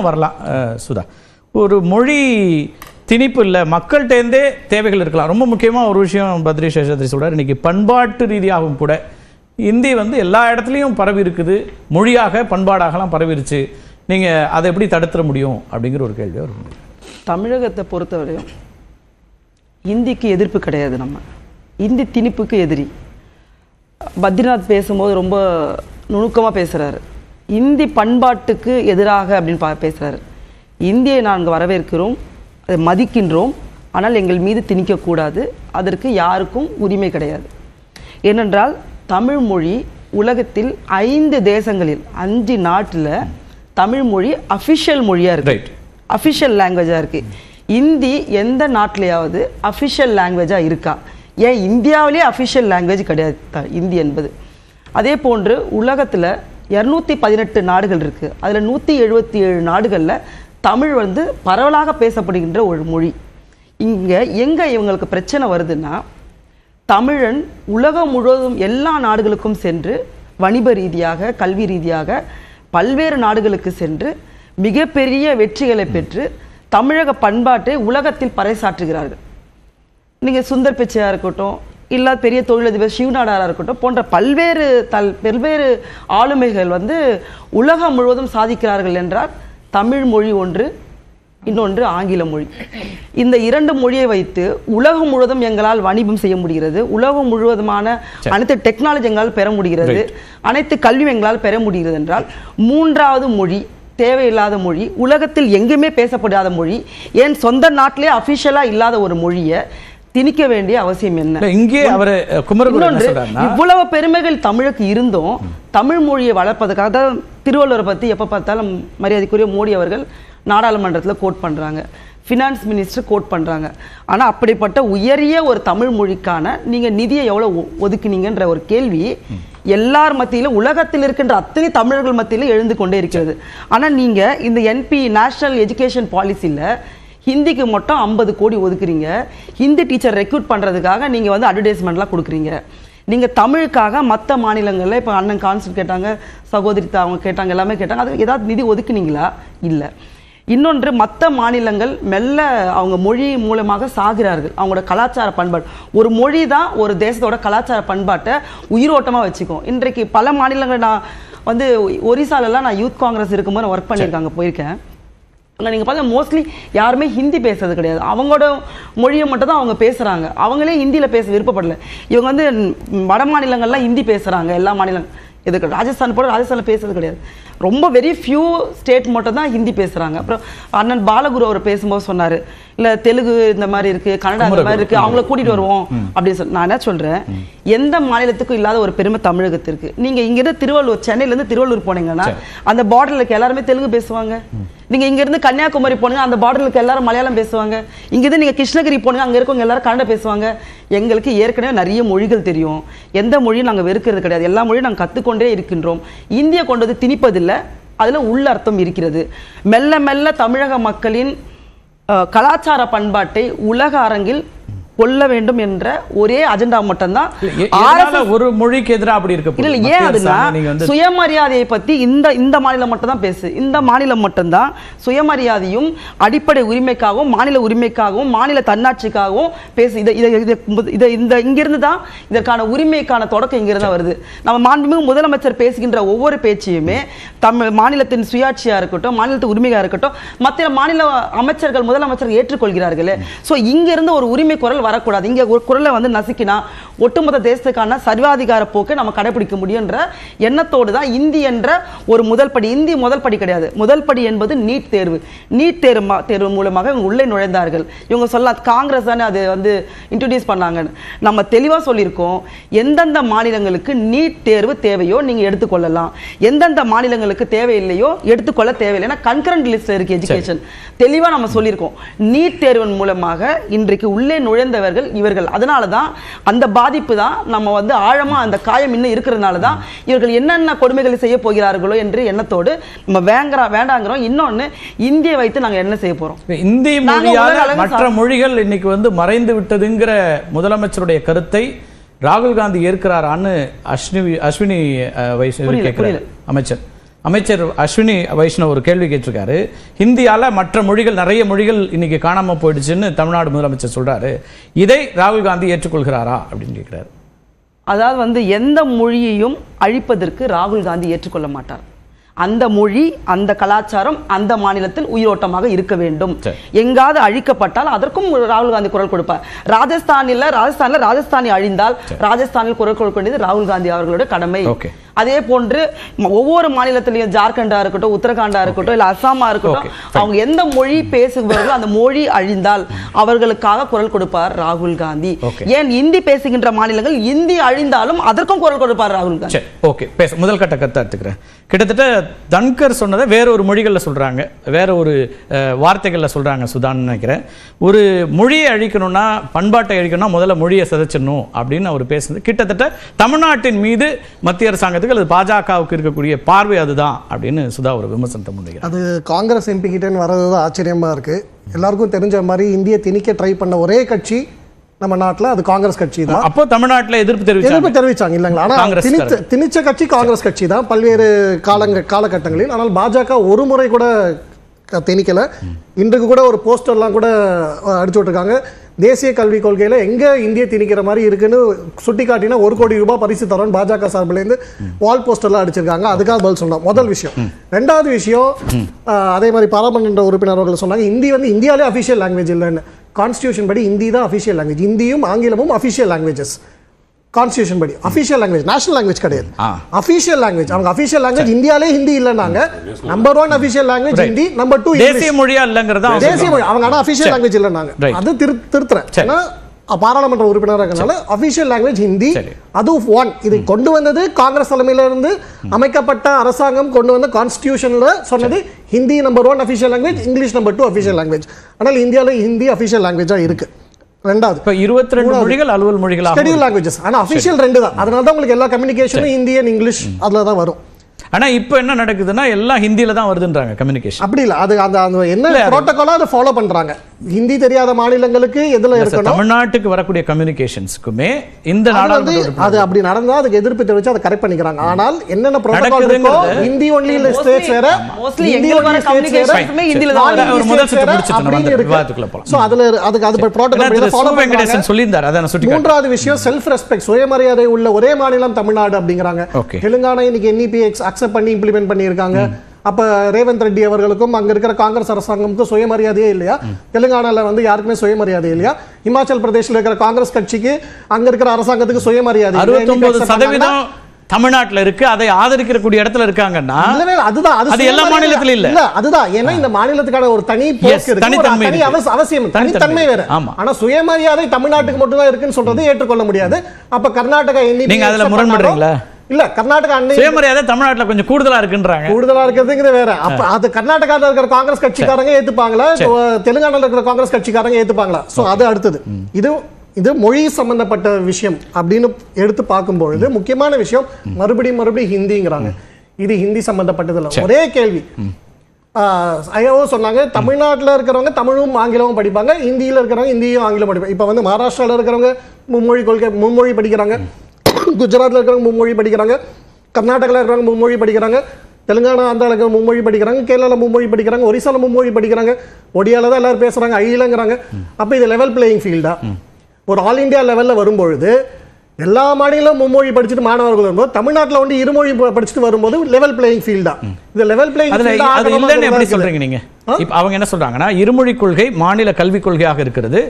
வரலாம். சுதா. ஒரு மொழி திணிப்பு இல்லை. மக்கள்கிட்டேருந்தே தேவைகள் இருக்கலாம். ரொம்ப முக்கியமாக ஒரு விஷயம் பத்ரி சேஷாத்ரி சொல்கிறார் இன்னைக்கு பண்பாட்டு ரீதியாகவும் கூட இந்தி வந்து எல்லா இடத்துலையும் பரவி இருக்குது. மொழியாக பண்பாடாகலாம் பரவிருச்சு. நீங்கள் அதை எப்படி தடுத்துட முடியும் அப்படிங்கிற ஒரு கேள்வி வரும் தமிழகத்தை பொறுத்தவரையும் இந்திக்கு எதிர்ப்பு கிடையாது நம்ம. இந்தி திணிப்புக்கு எதிரி. பத்ரிநாத் பேசும்போது ரொம்ப நுணுக்கமாக பேசுகிறாரு இந்தி பண்பாட்டுக்கு எதிராக அப்படின்னு பா பேசுகிறாரு இந்தியை நாங்கள் வரவேற்கிறோம் அதை மதிக்கின்றோம் ஆனால் எங்கள் மீது திணிக்கக்கூடாது அதற்கு யாருக்கும் உரிமை கிடையாது. ஏனென்றால் தமிழ் மொழி உலகத்தில் ஐந்து தேசங்களில் அஞ்சு நாட்டில் தமிழ் மொழி அஃபிஷியல் மொழியாக இருக்கு. Right. அஃபிஷியல் லாங்குவேஜாக இருக்குது இந்தி எந்த நாட்டிலையாவது அஃபிஷியல் லாங்குவேஜாக இருக்கா? ஏன் இந்தியாவிலே அஃபிஷியல் லாங்குவேஜ் கிடையாது இந்தி என்பது. அதே போன்று உலகத்தில் இரநூத்தி பதினெட்டு நாடுகள் இருக்குது அதில் நூற்றி எழுபத்தி ஏழு நாடுகளில் தமிழ் வந்து பரவலாக பேசப்படுகின்ற ஒரு மொழி. இங்கே எங்கே இவங்களுக்கு பிரச்சனை வருதுன்னா தமிழன் உலகம் முழுவதும் எல்லா நாடுகளுக்கும் சென்று வணிப ரீதியாக கல்வி ரீதியாக பல்வேறு நாடுகளுக்கு சென்று மிகப்பெரிய வெற்றிகளை பெற்று தமிழக பண்பாட்டை உலகத்தில் பறைசாற்றுகிறார்கள். நீங்கள் சுந்தர் பிச்சையாக இருக்கட்டும் இல்லை பெரிய தொழிலதிபர் சிவநாடாராக இருக்கட்டும் போன்ற பல்வேறு தல் பல்வேறு ஆளுமைகள் வந்து உலகம் முழுவதும் சாதிக்கிறார்கள் என்றால் தமிழ் மொழி ஒன்று இன்னொன்று ஆங்கில மொழி. இந்த இரண்டு மொழியை வைத்து உலகம் முழுவதும் எங்களால் வணிகம் செய்ய முடிகிறது உலகம் முழுவதுமான அனைத்து டெக்னாலஜி எங்களால் பெற முடிகிறது அனைத்து கல்வியும் எங்களால் பெற முடிகிறது என்றால் மூன்றாவது மொழி தேவையில்லாத மொழி உலகத்தில் எங்குமே பேசப்படாத மொழி ஏன் சொந்த நாட்டிலே அஃபிஷியலாக இல்லாத ஒரு மொழியை திணிக்க வேண்டிய அவசியம் என்ன? இங்கே அவர் இவ்வளவு பெருமைகள் தமிழுக்கு இருந்தும் தமிழ் மொழியை வளர்ப்பதற்காக தான் திருவள்ளுவரை பத்தி எப்ப பார்த்தாலும் மரியாதைக்குரிய மோடி அவர்கள் நாடாளுமன்றத்துல கோட் பண்றாங்க. ஃபினான்ஸ் மினிஸ்டர் கோட் பண்றாங்க. ஆனா அப்படிப்பட்ட உயரிய ஒரு தமிழ் மொழிக்கான நீங்க நிதியை எவ்வளவு ஒதுக்குனீங்கன்ற ஒரு கேள்வி எல்லார் மத்தியிலும் உலகத்தில் இருக்கின்ற அத்தனை தமிழர்கள் மத்தியிலும் எழுந்து கொண்டே இருக்கிறது. ஆனா நீங்க இந்த என்பி நேஷனல் எஜுகேஷன் பாலிசியில் ஹிந்திக்கு மட்டும் ஐம்பது கோடி ஒதுக்குறீங்க. ஹிந்தி டீச்சர் ரெக்ரூட் பண்ணுறதுக்காக நீங்கள் வந்து அட்வர்டைஸ்மெண்ட்லாம் கொடுக்குறீங்க. நீங்கள் தமிழுக்காக மற்ற மாநிலங்களில் இப்போ அண்ணன் கான்சல் கேட்டாங்க சகோதரி அவங்க கேட்டாங்க எல்லாமே கேட்டாங்க. அதுக்கு ஏதாவது நிதி ஒதுக்குனீங்களா? இல்லை. இன்னொன்று மற்ற மாநிலங்கள் மெல்ல அவங்க மொழி மூலமாக சாகிறார்கள். அவங்களோட கலாச்சார பண்பாடு. ஒரு மொழி தான் ஒரு தேசத்தோட கலாச்சார பண்பாட்டை உயிரோட்டமாக வச்சுக்கும். இன்றைக்கு பல மாநிலங்கள் நான் வந்து ஒரிசாலெல்லாம் நான் யூத் காங்கிரஸ் இருக்கும்போது நான் ஒர்க் பண்ணியிருக்காங்க போயிருக்கேன். அங்கே நீங்கள் பார்த்தா மோஸ்ட்லி யாருமே ஹிந்தி பேசுறது கிடையாது. அவங்களோட மொழியை மட்டும் தான் அவங்க பேசுகிறாங்க அவங்களே ஹிந்தியில் பேச விருப்பப்படல. இவங்க வந்து வட மாநிலங்கள்லாம் ஹிந்தி பேசுகிறாங்க எல்லா மாநிலம் இதுக்கு ராஜஸ்தான் போல ராஜஸ்தானில் பேசுறது கிடையாது. ரொம்ப வெரி ஃபியூ ஸ்டேட் மட்டும் தான் ஹிந்தி பேசுகிறாங்க அப்புறம் அண்ணன் பாலகுரு அவர் பேசும்போது சொன்னார். இல்லை தெலுங்கு இந்த மாதிரி இருக்குது கன்னடா இந்த மாதிரி இருக்குது அவங்கள கூட்டிகிட்டு வருவோம். அப்படின்னு சொல்லி நான் என்ன சொல்கிறேன் எந்த மாநிலத்துக்கும் இல்லாத ஒரு பெருமை தமிழகத்திற்கு. நீங்கள் இங்கேருந்து திருவள்ளூர் சென்னையிலேருந்து திருவள்ளூர் போனீங்கன்னா அந்த பார்டரில் இருக்க எல்லாருமே தெலுங்கு பேசுவாங்க. நீங்க இங்க இருந்து கன்னியாகுமரி போனீங்க அந்த பார்டருக்கு எல்லாரும் மலையாளம் பேசுவாங்க. இங்கேருந்து நீங்கள் நீங்க கிருஷ்ணகிரி போனீங்க அங்க இருக்கவங்க எல்லாரும் கன்னடம் பேசுவாங்க. எங்களுக்கு ஏற்கனவே நிறைய மொழிகள் தெரியும். எந்த மொழியும் நாங்க வெறுக்கிறது கிடையாது. எல்லா மொழியும் நாங்க கத்துக்கொண்டே இருக்கின்றோம். இந்திய கொண்டு வந்து திணிப்பதில்லை. அதுல உள்ள அர்த்தம் இருக்கிறது. மெல்ல மெல்ல தமிழக மக்களின் கலாச்சார பண்பாட்டை உலக அரங்கில் கொள்ள வேண்டும் என்ற ஒரே அஜெண்டா மட்டும்தான். ஒரு மொழிக்கு எதிராக அப்படி இருக்க இல்ல? ஏன் மத்திய அதுனா சுயமரியாதையை பத்தி இந்த இந்த மாநிலம் மட்டும் தான் பேசு. இந்த மாநிலம் மட்டும்தான் சுயமரியாதையும் அடிப்படை உரிமைக்காகவும் மாநில உரிமைக்காகவும் மாநில தன்னாட்சிக்காகவும் பேசு. இதை இதை இந்த இங்கிருந்து தான் இதற்கான உரிமைக்கான தொடக்கம் இங்கிருந்து தான் வருது. நம்ம மாண்புமிகு முதலமைச்சர் பேசுகின்ற ஒவ்வொரு பேச்சையுமே தமிழ் மாநிலத்தின் சுயாட்சியா இருக்கட்டும் மாநிலத்து உரிமையா இருக்கட்டும் மற்ற மாநில அமைச்சர்கள் முதலமைச்சர் ஏற்றுக்கொள்கிறார்களே. ஸோ இங்கிருந்து ஒரு உரிமை குரல் வரக்கூடாது. இங்க ஒரு குரலை வந்து நசுக்கினா ஒட்டுமொத்த தேசத்துக்கான சர்வாதிகார போக்கை நம்ம கடைபிடிக்க முடியுன்ற எண்ணத்தோடு தான் இந்தி என்ற ஒரு முதல் படி இந்தி முதல் படி கிடையாது. முதல் படி என்பது நீட் தேர்வு. நீட் தேர்வு தேர்வு மூலமாக இவங்க உள்ளே நுழைந்தார்கள். இவங்க சொல்லலாம் காங்கிரஸ் தானே அது வந்து இன்ட்ரடியூஸ் பண்ணாங்கன்னு. நம்ம தெளிவா சொல்லியிருக்கோம் எந்தெந்த மாநிலங்களுக்கு நீட் தேர்வு தேவையோ நீங்க எடுத்துக்கொள்ளலாம். எந்தெந்த மாநிலங்களுக்கு தேவையில்லையோ எடுத்துக்கொள்ள தேவையில்லை. ஏன்னா கன்கரண்ட் லிஸ்ட் இருக்கு எஜுகேஷன் தெளிவா நம்ம சொல்லியிருக்கோம். நீட் தேர்வின் மூலமாக இன்றைக்கு உள்ளே நுழைந்தவர்கள் இவர்கள். அதனால தான் அந்த பாதிப்பு தான் நம்ம வந்து ஆழமா அந்த காயம் இன்னும் இருக்கிறதுனால தான் இவர்கள் என்னென்ன கொடுமைகளை செய்ய போகிறார்களோ என்று எண்ணத்தோடு நம்ம வேங்கறா வேண்டாங்கிறோம். இன்னொன்னு இந்தியை வைத்து நாங்க என்ன செய்ய போறோம்? இந்தி மொழியால மற்ற மொழிகள் இன்னைக்கு வந்து மறைந்து விட்டதுங்கிற முதலமைச்சருடைய கருத்தை ராகுல் காந்தி ஏற்கிறாரான்னு அஸ்வினி அஸ்வினி வைஸ். அமைச்சர். அமைச்சர் அஸ்வினி வைஷ்ணவ் ஒரு கேள்வி கேட்டிருக்காரு. ஹிந்தியால மற்ற மொழிகள் நிறைய மொழிகள் இன்னைக்கு காணாம போயிடுச்சுன்னு தமிழ்நாடு முதலமைச்சர் சொல்றாரு. இதை ராகுல் காந்தி ஏற்றுக்கொள்கிறாரா அப்படின்னு கேட்கிறாரு அதாவது வந்து எந்த மொழியையும் அழிப்பதற்கு ராகுல் காந்தி ஏற்றுக்கொள்ள மாட்டார். அந்த மொழி அந்த கலாச்சாரம் அந்த மாநிலத்தில் உயிரோட்டமாக இருக்க வேண்டும். எங்காவது அழிக்கப்பட்டால் அதற்கும் ராகுல் காந்தி குரல் கொடுப்பார். ராஜஸ்தானில் ராஜஸ்தான்ல ராஜஸ்தானி அழிந்தால் ராஜஸ்தானில் குரல் கொடுக்க வேண்டியது ராகுல் காந்தி அவர்களோட கடமை. Okay. அதே போன்று ஒவ்வொரு மாநிலத்திலையும் ஜார்க்கண்டா இருக்கட்டும் உத்தரகாண்டா இருக்கட்டும் இல்ல அசாமா இருக்கட்டும். அவங்க எந்த மொழி பேசுபவர்களோ அந்த மொழி அழிந்தால் அவர்களுக்காக குரல் கொடுப்பார் ராகுல் காந்தி. ஏன் இந்தி பேசுகின்ற மாநிலங்கள் இந்தி அழிந்தாலும் அதற்கும் குரல் கொடுப்பார் ராகுல் காந்தி. ஓகே பேச முதல் கட்ட கருத்தை எடுத்துக்கிறேன். கிட்டத்தட்ட தன்கர் சொன்னதை வேற ஒரு மொழிகளில் சொல்றாங்க. வேற ஒரு வார்த்தைகள்ல சொல்றாங்க சுதான்னு நினைக்கிறேன். ஒரு மொழியை அழிக்கணும்னா பண்பாட்டை அழிக்கணும்னா முதல்ல மொழியை சிதைச்சிடணும் அப்படின்னு அவர் பேசுனது. கிட்டத்தட்ட தமிழ்நாட்டின் மீது மத்திய அரசாங்கத்துக்கு அல்லது பாஜகவுக்கு இருக்கக்கூடிய பார்வை அதுதான் அப்படின்னு சுதா ஒரு விமர்சனத்தை முன்வைக்கிறார். அது காங்கிரஸ் எம்பி கிட்டேன்னு வர்றது தான் ஆச்சரியமா இருக்கு. எல்லாருக்கும் தெரிஞ்ச மாதிரி இந்திய திணிக்க ட்ரை பண்ண ஒரே கட்சி நம்ம நாட்டுல அது காங்கிரஸ் கட்சி தான். அப்போ தமிழ்நாட்டுல எதிர்ப்பு தெரிவிச்சாங்க. எதிர்ப்பு தெரிவிச்சாங்க இல்லைங்களா? ஆனா காங்கிரஸ் திணிச்ச திணிச்ச கட்சி காங்கிரஸ் கட்சி தான் பல்வேறு காலங்க காலகட்டங்களில். ஆனால் பாஜக ஒரு முறை கூட திணிக்கல. இன்றைக்கு கூட ஒரு போஸ்டர்லாம் கூட அடிச்சு விட்டுருக்காங்க. தேசிய கல்விக் கொள்கையில எங்க இந்திய திணிக்கிற மாதிரி இருக்குன்னு சுட்டி காட்டினா ஒரு கோடி ரூபாய் பரிசு தரோன்னு பாஜக சார்பிலேருந்து வால் போஸ்டர்லாம் அடிச்சிருக்காங்க. அதுக்காக பதில் சொன்னோம் முதல் விஷயம். ரெண்டாவது விஷயம் அதே மாதிரி பாராளுமன்ற உறுப்பினர் அவர்கள் சொன்னாங்க இந்தி வந்து இந்தியாவிலே அஃபிஷியல் லாங்குவேஜ் இல்லைன்னு. கான்ஸ்டியூஷன் படி ஹிந்தி தான் அஃபிஷியல் லாங்குவேஜ் இந்தியும் ஆங்கிலமும் அஃபிஷியல் லாங்குவேஜஸ் கான்ஸ்டியூஷன் படி. அஃபிஷியல் லாங்குவேஜ் நேஷனல் லாங்குவேஜ் கிடையாது. அஃபிஷியல் லாங்குவேஜ் அவங்க அஃபிஷியல் லாங்குவேஜ் இந்தியாலே Hindi இல்லைன்னாங்க. Number one official language. Hindi number two தேசிய மொழியா இல்லைங்கிறதா அவங்க தேசிய மொழி. அவங்க ஆனா அஃபிஷியல். லாங்குவேஜ் இல்லைன்னாங்க. Right. அது திரு திருத்துறேன். ஏன்னா பாராளுமன்ற உறுப்பினராக இருக்கனால அஃபிஷியல் லாங்குவேஜ் ஹிந்தி. சரி. அது ஒன் இது கொண்டு வந்தது காங்கிரஸ் தலைமையில இருந்து அமைக்கப்பட்ட அரசாங்கம் கொண்டு வந்த கான்ஸ்டியூஷன்ல சொன்னது Hindi number one official language English number two official language ஆனால் இந்தியாவில் ஹிந்தி அஃபிஷியல் லாங்குவேஜா இருக்கு. ரெண்டாவது. இப்ப இருபத்தி ரெண்டு மொழிகள் அலுவல் மொழிகளாக ஸ்கெடியூல் லாங்குவேஜஸ் ஆனா அஃபிஷியல் ரெண்டு தான். அதனால தான் உங்களுக்கு எல்லா கம்யூனிகேஷனும் அண்ட் இங்கிலீஷ் அதுல தான் வரும். ஆனா இப்போ என்ன நடக்குதுன்னா எல்லாம் ஹிந்தியில தான் வருதுன்றாங்க கம்யூனிகேஷன் அப்படி இல்ல. அது அந்த அந்த என்ன இல்ல, அது- புரோட்டோகாலா அதை ஃபாலோ பண்றாங்க. ஹிந்தி தெரியாத மாநிலங்களுக்கு எதுல இருக்கணும்? தமிழ்நாட்டுக்கு வரக்கூடிய கம்யூனிகேஷன்ஸ்க்குமே இந்த நாடாளுமன்ற அது அப்படி நடந்தா அதுக்கு எதிர்ப்பு தெரிவிச்சு அதை கரெக்ட் பண்ணிக்கிறாங்க. ஆனால் என்னென்ன புரோட்டோகால் இருக்கோ ஹிந்தி ஒன்லி ஸ்டேட்ஸ் வேற ஹிந்தி only states வேற. ஒரு முதல் சுற்று முடிச்சிட்டு இருக்கு. விவாதத்துக்குள்ள போலாம். சோ அதுல அதுக்கு அது புரோட்டோகால் ஃபாலோ வெங்கடேசன் சொல்லியிருந்தார் அதை நான் சுட்டி மூன்றாவது விஷயம் செல்ஃப் ரெஸ்பெக்ட் சுயமரியாதை உள்ள ஒரே மாநிலம் தமிழ்நாடு அப்படிங்கிறாங்க. தெலுங்கானா இன்னைக்கு என்இபி அக்செப்ட் பண்ணி இம்ப்ளிமெண்ட் பண்ணியிருக்காங்க. அப்ப ரேவந்த் ரெட்டி அவர்களுக்கும் அங்க இருக்கிற காங்கிரஸ் அரசாங்கமுக்கும் சுயமரியாதையே இல்லையா? தெலுங்கானால வந்து யாருக்குமே சுயமரியாதை இல்லையா? இமாச்சல் பிரதேஷ்ல இருக்கிற காங்கிரஸ் கட்சிக்கு அங்க இருக்கிற அரசாங்கத்துக்கு சுயமரியாதை அறுபத்தொன்பது சதவீதம் தமிழ்நாட்டுல இருக்கு. அதை ஆதரிக்கக்கூடிய இடத்துல இருக்காங்கன்னா அதுதான். அது எல்லா மாநிலத்திலும் இல்ல. இல்ல அதுதான். ஏன்னா இந்த மாநிலத்துக்கான ஒரு தனி தனித்தன்மை தனி அவசியம். தனித்தன்மை வேற. ஆமா. ஆனா சுயமரியாதை தமிழ்நாட்டுக்கு மட்டும் தான் இருக்குன்னு சொல்றது ஏற்றுக்கொள்ள முடியாது. அப்ப கர்நாடகா நீங்க அதுல முரண்படுறீங்களா? இல்ல கர்நாடகா அன்னை சுயமரியாதை தமிழ்நாட்டுல கொஞ்சம் கூடுதலா இருக்குன்றாங்க. கூடுதலா இருக்கிறதுங்கிறது வேற. அப்ப அது கர்நாடகால இருக்கிற காங்கிரஸ் கட்சிக்காரங்க ஏத்துப்பாங்களா? தெலுங்கானால இருக்கிற காங்கிரஸ் கட்சிக்காரங்க ஏத்துப்பாங்களா? சோ அது அடுத்தது. இது இது மொழி சம்பந்தப்பட்ட விஷயம் அப்படின்னு எடுத்து பார்க்கும்பொழுது முக்கியமான விஷயம் மறுபடியும் மறுபடியும் ஹிந்திங்கிறாங்க. இது ஹிந்தி சம்பந்தப்பட்டது இல்ல. ஒரே கேள்வி. ஐயாவோ சொன்னாங்க தமிழ்நாட்டுல இருக்கிறவங்க தமிழும் ஆங்கிலமும் படிப்பாங்க இந்தியில இருக்கிறவங்க இந்தியும் ஆங்கிலம் படிப்பாங்க இப்போ வந்து மகாராஷ்டிரால இருக்கிறவங்க மும்மொழி கொள்கை மும்மொழி படிக்கிறாங்க. குஜராத்ல இருக்கிறவங்க மும்மொழி படிக்கிறாங்க கர்நாடகால இருக்கிறவங்க மும்மொழி படிக்கிறாங்க தெலுங்கானா இருக்கிற மும்மொழி படிக்கிறாங்க கேரளால மும்மொழி படிக்கிறாங்க ஒரிசால மும்மொழி படிக்கிறாங்க ஒடியால தான் எல்லாரும் பேசுறாங்க அழிலங்கிறாங்க அப்ப இது லெவல் பிளேயிங் ஃபீல்டா ஒரு ஆல் இந்தியா லெவல்ல வரும்பொழுது எல்லா மாநிலம் மும்மொழி படிச்சுட்டு மாணவர்கள் வரும்போது தமிழ்நாட்டுல வந்து இருமொழி படிச்சுட்டு வரும்போது லெவல் பிளேயிங் ஃபீல்டா இது லெவல் பிளேயிங் இல்லைன்னு எப்படி சொல்றீங்க நீங்க? இப்ப அவங்க என்ன சொல்றாங்கன்னா இருமொழி கொள்கை மாநில கல்விக் கொள்கையாக இருக்கிறது.